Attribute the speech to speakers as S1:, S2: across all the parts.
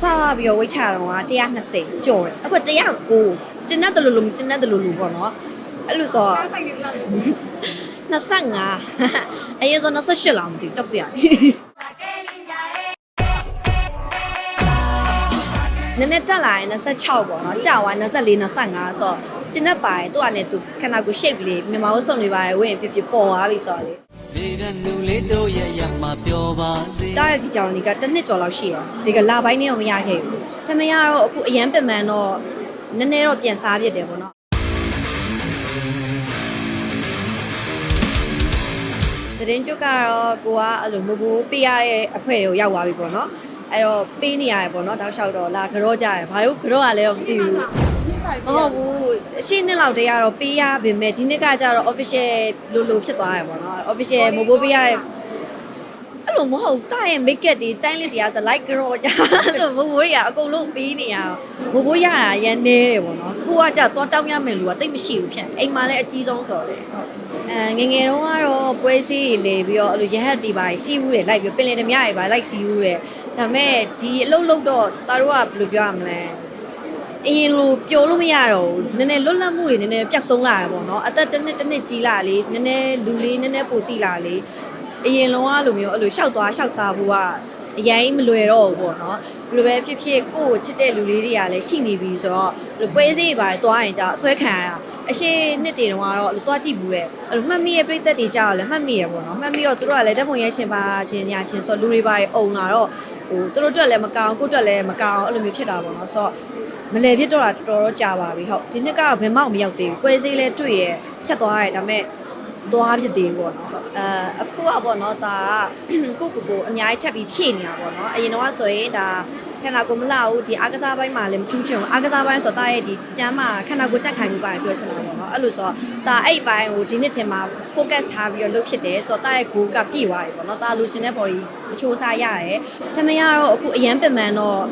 S1: စားပြီးတော့ဝိတ်ချတော့က120ကျော်တယ်အခု109ကျင်းတဲ့လူလူကျင်းတဲ့လူလူပေါ့နော်အဲ့လိုဆို
S2: ဆိုင်ကလာလို့
S1: 25အရင်ဆို28လောက်မသိဘူးကြောက်စရာနည်းနည်းတက်လာရင်26ပေါ့နော်ကြာသွား24 25ဆိုတော့ကျင်းတဲ့ပိုင်းသူ့အနေနဲ့သူခန္ဓာကိုယ် shape လေးမြန်မာဝတ်စုံတွေပါဝင်ရင်ဖြစ်ဖြစ်ပေါ်သွားပြီဆိုတော့လေ
S3: လေ တဲ့လူလေးတို့ရဲ့ရမှာပြောပါစေ
S1: တားရတဲ့ဒီကြောင်လေးကတစ်နှစ်ကျော်လောက်ရှိတယ်ဒီကလာပိုင်းနဲ့တော့မရခဲ့ဘူးတမရတော့အခုအရန်ပင်ပန်းတော့နည်းနည်းတော့ပြန်စားပြစ်တယ်ပေါ့နော်သတင်းကျုပ်ကတော့ကိုကအဲ့လိုမဘူးပေးရတဲ့အဖွဲတွေကိုရောက်သွားပြီပေါ့နော်အဲ့တော့ပေးနေရတယ်ပေါ့နော်တောက်လျှောက်တော့လာကြောကြရတယ်ဘာလို့ကြောရလဲတော့မသိဘူး
S2: ဒီဆိုင်
S1: မဟုတ်ဘူးအရှင်းနှစ်လောက်တည်းကတော့ပေးရပါမယ်ဒီနှစ်ကကျတော့ official လိုလိုဖြစ်သွားရပေါ့နော် official မဘိုးပေးရရဲ့အဲ့လိုမဟုတ်တာရဲ့ make up ဒီ style တွေတရားစ like girl ကြာအဲ့လိုမဘိုးတွေကအကုန်လုံးပေးနေရမဘိုးရတာရန်နေတယ်ပေါ့နော်ကိုကကြတော့တောင်းရမယ်လူကတိတ်မရှိဘူးဖြစ်အိမ်မှာလည်းအကြီးဆုံးဆိုတော့လေဟုတ်အဲငယ်ငယ်တုန်းကတော့ပွဲစည်းတွေလေပြီးတော့အဲ့လိုရဟတ်တီပါစီးဘူးတယ်လိုက်ပြီးပင်လယ်ဓမြတွေပါလိုက်စီးဘူးတယ်ဒါပေမဲ့ဒီအလုပ်လုပ်တော့တာတို့ကဘယ်လိုပြောရမလဲ အရင်လိုပျော်လို့မရတော့ဘူးနည်းနည်းလွတ်လပ်မှုတွေနည်းနည်းပျောက်ဆုံးလာရပေါ့နော်အသက်တစ်နှစ်တစ်နှစ်ကြီးလာလေနည်းနည်းလူလေးနည်းနည်းပိုတိလာလေအရင်လုံးကလိုမျိုးအဲ့လိုရှောက်သွားရှောက်စားဖို့ကအရင်မလွယ်တော့ဘူးပေါ့နော်ဘယ်လိုပဲဖြစ်ဖြစ်ကိုယ့်ကိုချစ်တဲ့လူလေးတွေကလည်းရှိနေပြီဆိုတော့အဲ့လိုပွဲစည်းပါသွားရင်ကြာအဆွဲခံရတာအရှိနှစ်တွေတုန်းကတော့အဲ့လိုသွားကြည့်ဘူးတဲ့အဲ့လိုမှတ်မိရဲ့ပြိသက်တွေကြာတော့လည်းမှတ်မိရပေါ့နော်မှတ်မိတော့သူတို့ကလည်းတက်ပုံရဲရှင်ပါချင်းညာချင်းဆိုတော့လူတွေပါအုံလာတော့ဟိုသူတို့အတွက်လည်းမကောင်းကိုယ့်အတွက်လည်းမကောင်းအဲ့လိုမျိုးဖြစ်တာပေါ့နော်ဆိုတော့ မလဲဖြစ်တော့တာတော်တော်ကြာပါပြီဟုတ်ဒီနှစ်ကတော့ဘယ်မှမရောက်သေးဘူးပွဲစည်းလဲတွေ့ရဖြတ်သွားရတယ်ဒါပေမဲ့သွားဖြစ်သေးဘူးပေါ့နော်ဟုတ်အဲအခုကပေါ့နော်ဒါကကိုကိုကိုအများကြီးထပ်ပြီးဖြည့်နေတာပေါ့နော်အရင်တော့ဆိုရင်ဒါခန္ဓာကိုယ်မလှဘူးဒီအားကစားပိုင်းမှာလည်းမထူးချင်ဘူးအားကစားပိုင်းဆိုတော့တာရဲ့ဒီကျမ်းမှာခန္ဓာကိုယ်ကြက်ခိုင်မှုပိုင်းပြောချင်တာပေါ့နော်အဲ့လိုဆိုတော့ဒါအဲ့ဒီပိုင်းကိုဒီနှစ်တင်မှာ focus ထားပြီးတော့လုပ်ဖြစ်တယ်ဆိုတော့တာရဲ့ goal ကပြည့်သွားပြီပေါ့နော်ဒါလိုချင်တဲ့ body အချိုးစားရတယ်တမရတော့အခုအရန်ပင်ပန်းတော့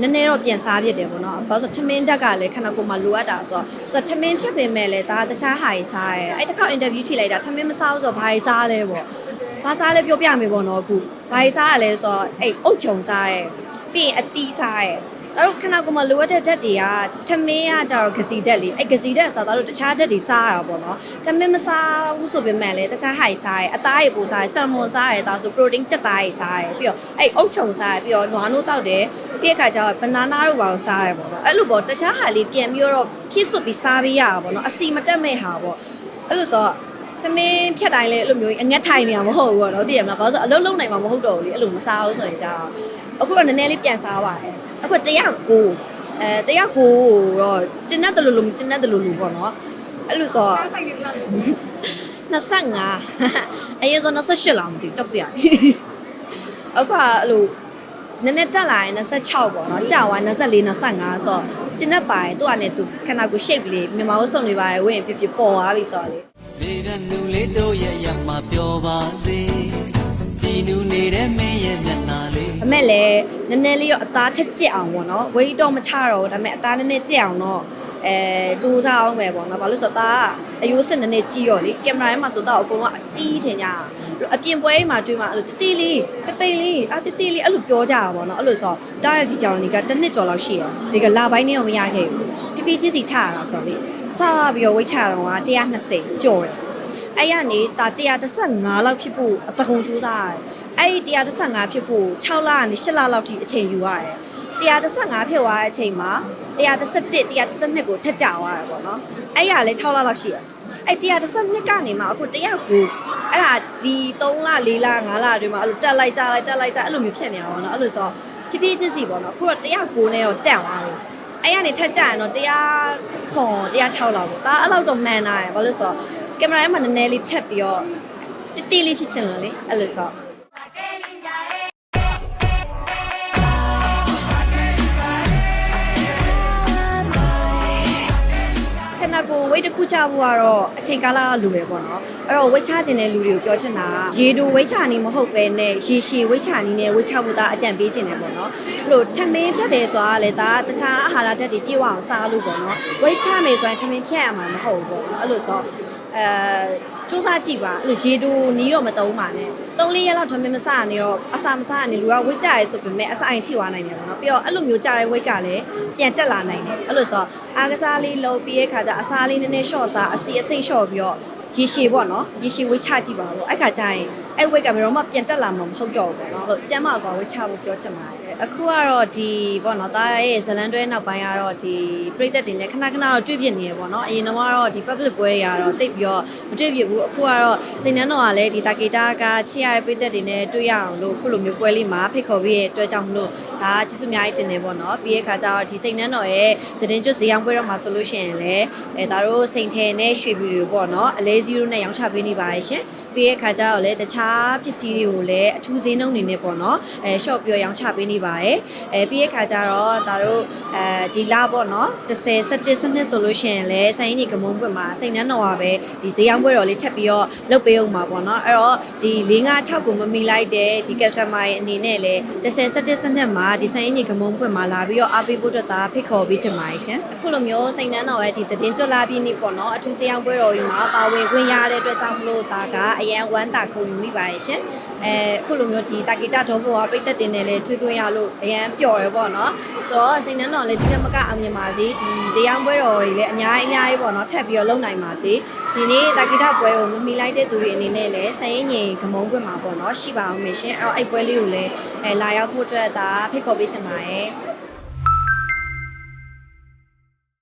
S1: နည်းနည်းတော့ပြန်စားဖြစ်တယ်ပေါ့နော်။ဘာလို့ဆိုထမင်းတက်ကလည်းခဏကိုယ်မှလိုအပ်တာဆိုတော့ထမင်းဖြစ်ပေမဲ့လည်းဒါတခြားဟာကြီးစားရဲ။အဲ့တစ်ခါအင်တာဗျူးဖြေလိုက်တာထမင်းမစားဘူးဆိုတော့ဘာကြီးစားလဲပေါ့။ဘာစားလဲပြောပြမယ်ပေါ့နော်အခု။ဘာကြီးစားရလဲဆိုတော့အဲ့အုတ်ဂျုံစားရဲ။ပြီးရင်အတီးစားရဲ။ဒါ တို့ခဏကိုယ်မှလိုအပ်တဲ့ဓာတ်တွေကထမင်းကကြတော့ဂစီဓာတ်လေ။အဲ့ဂစီဓာတ်စားတော့တခြားဓာတ်တွေစားရတာပေါ့နော်။ထမင်းမစားဘူးဆိုပေမဲ့လည်းတခြားဟာကြီးစားရဲ။အသားတွေပိုစားရဲ။ဆာမွန်စားရဲ။ဒါဆို protein chất သားတွေစားရဲ။ပြီးတော့အဲ့အုတ်ဂျုံစားရဲ။ပြီးတော့နွားနိုးတောက်တယ်။ပြီးတဲ့အခါကျတော့ banana တို့ပါတော့စားရဲပေါ့နော်။အဲ့လိုပေါ့တခြားဟာလေးပြန်ပြီးတော့ဖြည့်စွတ်ပြီးစားပေးရတာပေါ့နော်။အစီမတက်မဲ့ဟာပေါ့။အဲ့လိုဆိုတော့သမင်းဖြတ်တိုင်းလဲအဲ့လိုမျိုးအငက်ထိုင်နေရမဟုတ်ဘူးပေါ့နော်သိရမလားဘာလို့ဆိုအလုံးလုံးနိုင်မှာမဟုတ်တော့ဘူးလေအဲ့လိုမစားဘူးဆိုရင်ကြာတော့အခုတော့နည်းနည်းလေးပြန်စားပါတယ် အခုတယောက်ကိုအဲတယောက်ကိုတော့ကျင်းတဲ့လူလူကျင်းတဲ့လူလူပေါ့နော်အဲ့လိုဆိုတော့
S2: ဆိုင်ကလာလို့
S1: 25အရင်ဆို28လောက်မသိဘူးကြောက်စရာအခုကအဲ့လိုနည်းနည်းတက်လာရင်26ပေါ့နော်ကြာသွား24 25ဆိုတော့ကျင်းတဲ့ပိုင်းသူ့အနေနဲ့သူခန္ဓာကိုယ် shape လေးမြန်မာဝတ်စုံတွေပါဝင်ရင်ဖြစ်ဖြစ်ပေါ်သွားပြီဆိုတော့လေ
S3: လေတဲ့လူလေးတို့ရဲ့ရမှာပြောပါစေကြည်နူးနေတဲ့မင်းရဲ့မျက်နှာလေး
S1: အမေလည်းနည်းနည်းလေးတော့အသားထက်ကြစ်အောင်ပေါ့နော်ဝေးတော့မချတော့ဘူးဒါပေမဲ့အသားနည်းနည်းကြစ်အောင်တော့အဲစူးစမ်းအောင်ပဲပေါ့နော်ဘာလို့ဆိုတော့ဒါကအယိုးစစ်နည်းနည်းကြီးရောလေကင်မရာထဲမှာဆိုတော့အကုန်လုံးအကြီးထင်ကြတာအပြင်ပွဲမှာတွေ့မှာအဲ့လိုတီးတီးလေးပိတ်ပိတ်လေးအာတီးတီးလေးအဲ့လိုပြောကြတာပေါ့နော်အဲ့လိုဆိုတော့တားရဲ့ဒီကြောင်လေးကတစ်နှစ်ကျော်လောက်ရှိတယ်ဒီကလာပိုင်းနဲ့တော့မရခဲ့ဘူးပြပြချင်းစီချရတာဆိုတော့လေစားပြီးတော့ဝိတ်ချတော့က120ကျော်တယ်အဲ့ရနေတာ135လောက်ဖြစ်ဖို့အတကုံကြိုးစားရတယ်။ အဲ့ဒီ135ဖြစ်ဖို့6လကနေ8လလောက်ထိအချိန်ယူရတယ်။135ဖြစ်သွားတဲ့အချိန်မှာ131 112ကိုထက်ကြသွားတယ်ပေါ့နော်။အဲ့ရလည်း6လလောက်ရှိရ။အဲ့112ကနေမှအခု100ကိုအဲ့ဒါဒီ3လ4လ5လအတွင်းမှာအဲ့လိုတက်လိုက်ကြလိုက်တက်လိုက်ကြအဲ့လိုမျိုးဖြစ်နေတာပေါ့နော်။အဲ့လိုဆိုဖြည်းဖြည်းချင်းစီပေါ့နော်။အခုတော့109နဲ့တော့တက်သွားတယ်။အဲ့ရနေထက်ကြရင်တော့တရားခွန်106လောက်ပေါ့ဒါအဲ့လောက်တော့မှန်တာရယ်ဘာလို့လဲဆိုတော့ကင်မရာထဲမှာနည်းနည်းလေးထက်ပြီးတော့တိတိလေးဖြစ်ချင်လို့လေအဲ့လိုဆိုခ ကိုဝိတ်တစ်ခုချဖို့ကတော့အချိန်ကာလကလိုပဲပေါ့နော်အဲ့တော့ဝိတ်ချခြင်းတဲ့လူတွေကိုပြောချင်တာကရေတိုဝိတ်ချနီးမဟုတ်ပဲနဲ့ရေရှည်ဝိတ်ချနီးနဲ့ဝိတ်ချဖို့သားအကြံပေးခြင်းတယ်ပေါ့နော်အဲ့လိုထမင်းဖြတ်တယ်ဆိုတာကလည်းဒါကတခြားအာဟာရဓာတ်တွေပြည့်ဝအောင်စားလို့ပေါ့နော်ဝိတ်ချမယ်ဆိုရင်ထမင်းဖြတ်ရမှာမဟုတ်ဘူးပေါ့နော်အဲ့လိုဆိုအဲ စူးစမ်းကြည့်ပါအဲ့လိုရေတိုနီးတော့မတုံးပါနဲ့3လေးရက်လောက်ထမင်းမစားနေရောအစာမစားနေလူကဝိတ်ကြရဲဆိုပေမဲ့အစာအိမ်ထိသွားနိုင်တယ်ပေါ့နော်ပြီးတော့အဲ့လိုမျိုးကြတဲ့ဝိတ်ကလည်းပြန်တက်လာနိုင်တယ်အဲ့လိုဆိုတော့အားကစားလေးလုပ်ပြီးရဲ့ခါကျအစာလေးနည်းနည်း short စားအစီအစိမ့် short ပြီးတော့ရေရှည်ပေါ့နော်ရေရှည်ဝိတ်ချကြည့်ပါဦးအဲ့ခါကျရင်အဲ့ဝိတ်ကဘယ်တော့မှပြန်တက်လာမှာမဟုတ်တော့ဘူးပေါ့နော်ဟုတ်ကျမ်းမာစွာဝိတ်ချဖို့ပြောချင်ပါတယ် အခုကတော့ဒီပေါ့နော်တားရဲ့ဇလန်တွဲနောက်ပိုင်းကတော့ဒီပြည်သက်တွေနဲ့ခဏခဏတော့တွေ့ပြနေရပေါ့နော်အရင်တော့ကတော့ဒီ public ပွဲတွေကတော့တိတ်ပြီးတော့မတွေ့ပြဘူးအခုကတော့စိန်နှန်းတော်ကလည်းဒီတာဂီတာကချစ်ရတဲ့ပြည်သက်တွေနဲ့တွေ့ရအောင်လို့ခုလိုမျိုးပွဲလေးမှာဖိတ်ခေါ်ပြီးရဲ့အတွက်ကြောင့်မလို့ဒါကျေးဇူးအများကြီးတင်နေပေါ့နော်ပြီးရဲ့ခါကျတော့ဒီစိန်နှန်းတော်ရဲ့သတင်းကျွတ်ဇေယျပွဲတော့မှာဆိုလို့ရှိရင်လည်းအဲဒါတို့စိန်ထဲနဲ့ရွှေပြည်တွေပေါ့နော်အလဲ0နဲ့ရောင်းချပေးနေပါရဲ့ရှင်ပြီးရဲ့ခါကျတော့လည်းတခြားပစ္စည်းတွေကိုလည်းအထူးဈေးနှုန်းတွေနဲ့ပေါ့နော်အဲ shop ပြောရောင်းချပေးနေပါရဲ့အဲပြီးရဲ့ခါကျတော့ဒါတို့အဲဒီလပေါ့နော်10 17စနစ်ဆိုလို့ရှိရင်လည်းဆိုင်ကြီးကမုံပွင့်မှာစိန်နှန်းတော်ကပဲဒီဈေးရောင်းပွဲတော်လေးထပ်ပြီးတော့လုပ်ပေးအောင်ပါပေါ့နော်အဲ့တော့ဒီ4 5 6ကိုမမီလိုက်တဲ့ဒီ customer ရဲ့အနေနဲ့လည်း10 17စနစ်မှာဒီဆိုင်ကြီးကမုံပွင့်မှာလာပြီးတော့အားပေးဖို့အတွက်ဒါဖိတ်ခေါ်ပေးချင်ပါတယ်ရှင်အခုလိုမျိုးစိန်နှန်းတော်ရဲ့ဒီသတင်းကြွလာပြီးနေပေါ့နော်အထူးဈေးရောင်းပွဲတော်ကြီးမှာပါဝင်ခွင့်ရတဲ့အတွက်ကြောင့်မလို့ဒါကအရန်ဝမ်းတာခုံယူမိပါတယ်ရှင်အဲအခုလိုမျိုးဒီတာဂီတာတော်ဘောကပိတ်သက်တင်နေလဲထွေးခွင့်ရလို့အရန်ပျော်ရပေါ့နော်ဆိုတော့စိန်နှန်းတော်လည်းဒီချက်မကအောင်မြင်ပါစေဒီဈေးရောင်းပွဲတော်တွေလည်းအများကြီးအများကြီးပေါ့နော်ထပ်ပြီးတော့လုပ်နိုင်ပါစေဒီနေ့တာဂီတာပွဲကိုမမီလိုက်တဲ့သူတွေအနေနဲ့လည်းဆိုင်ရင်ငင်ကမုံပွင့်မှာပေါ့နော်ရှိပါအောင်မေရှင်အဲ့တော့အဲ့ပွဲလေးကိုလည်းအဲလာရောက်ဖို့အတွက်ဒါဖိတ်ခေါ်ပေးချင်ပါတယ်